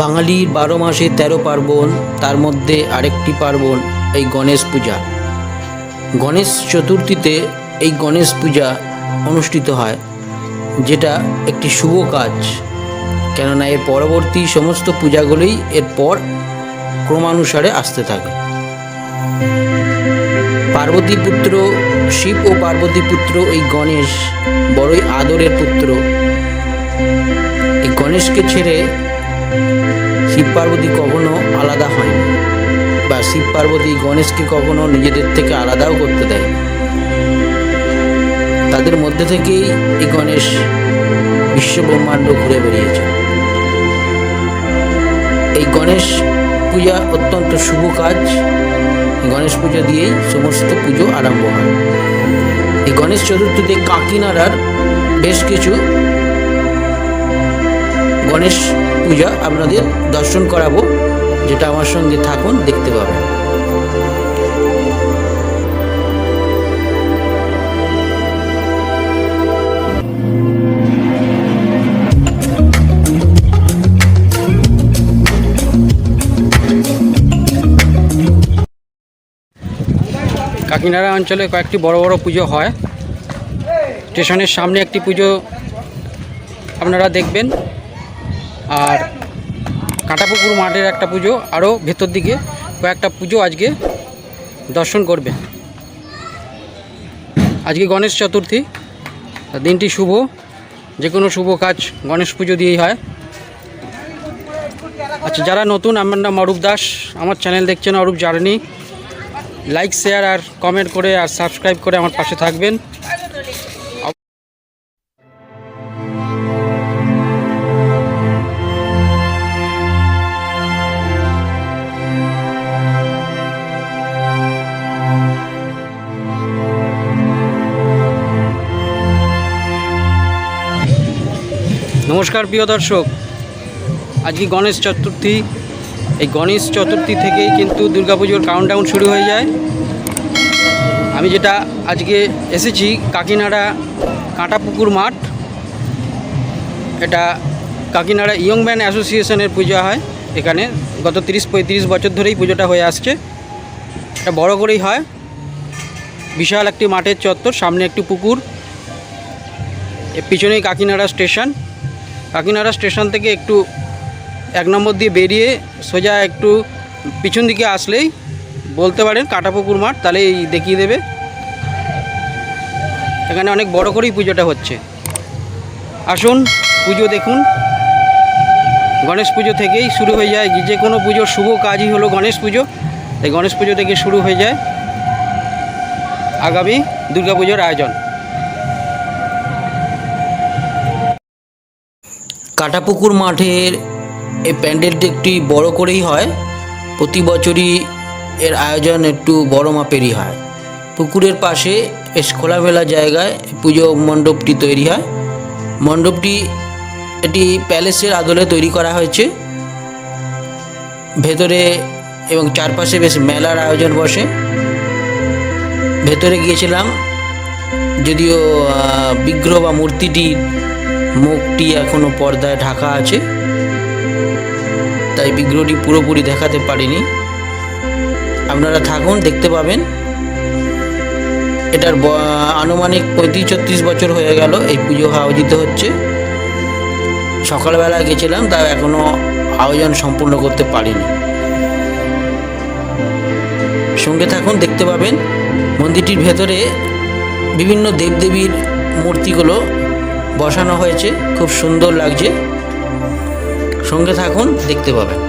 বাঙালির বারো মাসে তেরো পার্বণ, তার মধ্যে আরেকটি পার্বণ, এই গণেশ পূজা। গণেশ চতুর্থীতে এই গণেশ পূজা অনুষ্ঠিত হয়, যেটা একটি শুভ কাজ। কেননা এর পরবর্তী সমস্ত পূজাগুলোই এরপর ক্রমানুসারে আসতে থাকে। পার্বতী পুত্র শিব ও পার্বতী পুত্র এই গণেশ বড়ই আদরের পুত্র। এই গণেশকে ছেড়ে শিব পার্বতী কখনো আলাদা হয়নি বা শিব পার্বতী গণেশকে কখনো নিজেদের থেকে আলাদাও করতে দেয় তাদের মধ্যে থেকেই এই গণেশ বিশ্ব ব্রহ্মাণ্ড ঘুরে বেরিয়েছে এই গণেশ পূজা অত্যন্ত শুভ কাজ। গণেশ পুজো দিয়েই সমস্ত পুজো আরম্ভ হয়। এই গণেশ চতুর্থীতে কাকিনাড়ার বেশ কিছু গণেশ পূজা আপনাদের দর্শন করাবো, যেটা আমার সঙ্গে থাকুন, দেখতে পাবেন। কাকিনাড়া অঞ্চলে কয়েকটি বড় বড় পুজো হয়। স্টেশনের সামনে একটি পুজো আপনারা দেখবেন। আর কাঁটাপুকুর মাঠের একটা পুজো আরও ভেতর দিকে কয়েকটা পুজো আজকে দর্শন করবেন আজকে গণেশ চতুর্থী দিনটি শুভ, যে কোনো শুভ কাজ গণেশ পুজো দিয়েই হয়। আচ্ছা যারা নতুন, আমার নাম অরূপ দাস, আমার চ্যানেল দেখছেন অরূপ জার্নি। লাইক, শেয়ার আর কমেন্ট করে আর সাবস্ক্রাইব করে আমার পাশে থাকবেন। নমস্কার, প্রিয় দর্শক। আজকে গণেশ চতুর্থী। এই গণেশ চতুর্থী থেকেই কিন্তু দুর্গাপুজোর কাউন্টডাউন শুরু হয়ে যায়। আমি যেটা আজকে এসেছি, কাকিনাড়া কাঁটাপুকুর মাঠ। এটা কাকিনাড়া ইয়ং ম্যান অ্যাসোসিয়েশনের পূজা হয়। এখানে গত তিরিশ, পঁয়ত্রিশ বছর ধরেই পুজোটা হয়ে আসছে। এটা বড় করেই হয়। বিশাল একটি মাঠের চত্বর, সামনে একটি পুকুর। পিছনেই কাকিনাড়া স্টেশন। কাকিনাড়া স্টেশন থেকে একটু এক নম্বর দিয়ে বেরিয়ে সোজা একটু পিছন দিকে আসলেই বলতে পারেন কাটাপুকুর মাঠ তাহলে এই দেখিয়ে দেবে। এখানে অনেক বড় করেই পুজোটা হচ্ছে। আসুন, পুজো দেখুন। গণেশ পুজো থেকেই শুরু হয়ে যায়। যে- কোনো পুজোর শুভ কাজই হলো গণেশ পুজো। তাই গণেশ পুজো থেকে শুরু হয়ে যায় আগামী দুর্গাপুজোর আয়োজন। কাটাপুকুর মাঠের এই প্যান্ডেলটি একটি বড় করেই হয়। প্রতি বছরই এর আয়োজন একটু বড় মাপেরই হয়। পুকুরের পাশে বেশ খোলামেলা জায়গায় পুজো মণ্ডপটি তৈরি হয়। মণ্ডপটি এটি প্যালেসের আদলে তৈরি করা হয়েছে। ভেতরে এবং চারপাশে বেশ মেলার আয়োজন বসে। ভেতরে গিয়েছিলাম, যদিও বিগ্রহ বা মূর্তিটির মুখটি এখনও পর্দায় ঢাকা আছে। তাই বিগ্রহটি পুরোপুরি দেখাতে পারিনি। আপনারা থাকুন, দেখতে পাবেন। এটার আনুমানিক পঁয়ত্রিশ, ছত্রিশ বছর হয়ে গেল এই পুজো আয়োজিত হচ্ছে। সকালবেলা গেছিলাম, তাও এখনও আয়োজন সম্পূর্ণ করতে পারিনি। সঙ্গে থাকুন, দেখতে পাবেন। মন্দিরটির ভেতরে বিভিন্ন দেবদেবীর মূর্তিগুলো বসানো হয়েছে। খুব সুন্দর লাগছে। সঙ্গে থাকুন দেখতে পাবেন।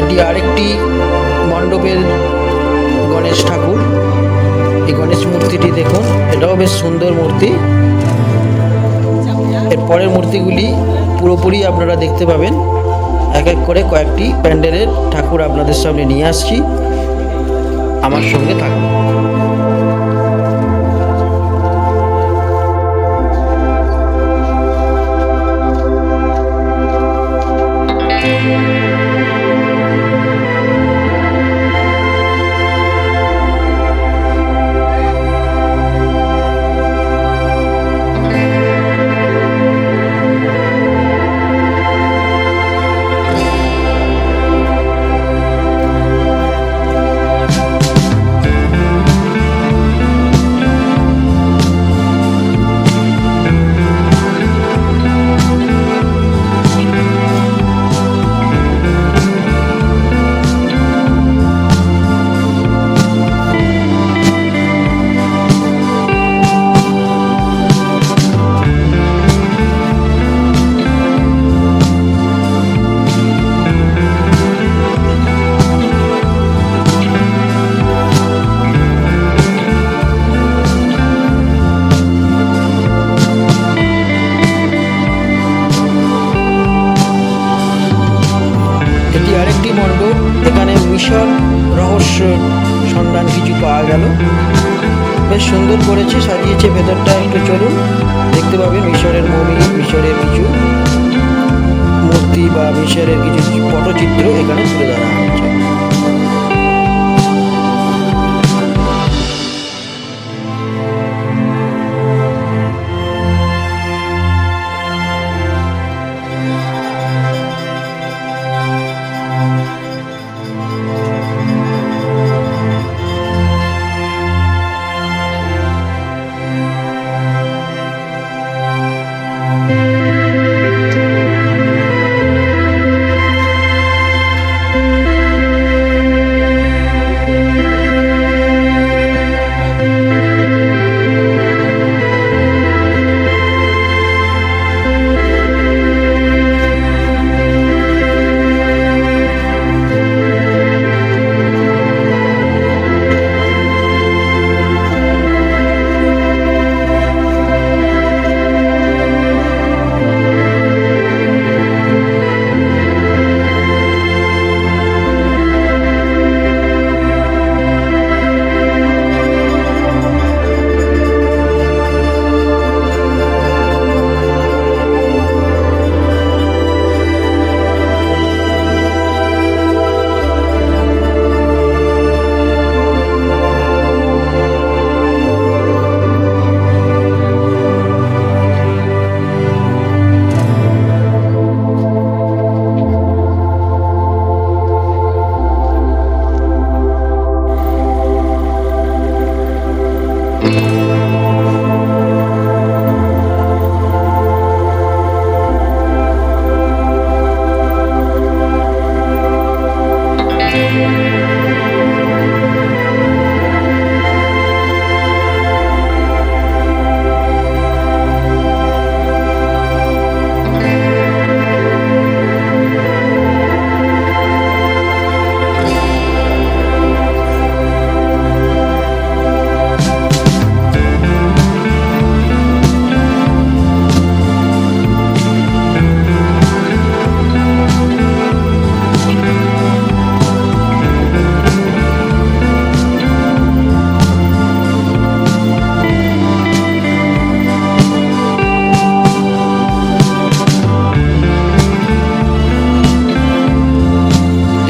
এটি আরেকটি মণ্ডপের গণেশ ঠাকুর। এই গণেশ মূর্তিটি দেখুন, এটাও বেশ সুন্দর মূর্তি। এর পরের মূর্তিগুলি পুরোপুরি আপনারা দেখতে পাবেন। এক এক করে কয়েকটি প্যান্ডেলের ঠাকুর আপনাদের সামনে নিয়ে আসছি। আমার সঙ্গে থাকুন। সাজিয়েছে ভেতরটা একটু চলুন। দেখতে পাবেন মিশরের মমি, মিশরের কিছু মূর্তি বা মিশরের কিছু পটচিত্র এখানে তুলে ধরা হয়েছে।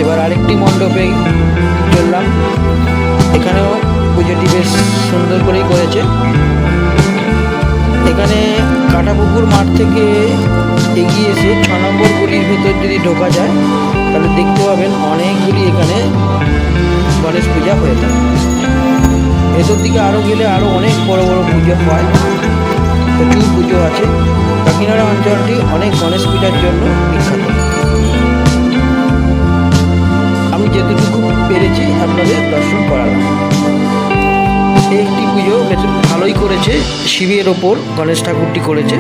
এবার আরেকটি মণ্ডপে চললাম। এখানেও পুজোটি বেশ সুন্দর করেই করেছে। এখানে কাটাপুকুর মাঠ থেকে এগিয়ে এসে ছ নম্বর গলির ভিতর যদি ঢোকা যায়, তাহলে দেখতে পাবেন অনেকগুলি এখানে গণেশ পূজা হয়ে থাকে। ভেতর দিকে আরও গেলে আরও অনেক বড় বড় পুজো হয়। প্রচুর পুজো আছে? কাকিনাড়া অঞ্চলটি অনেক গণেশ পূজার জন্য বিখ্যাত। যেতটুকু পেরেছি আপনাদের দর্শন করালাম। একটি পুজো বেশ ভালোই করেছে, শিবের ওপর গণেশ ঠাকুরটি করেছে।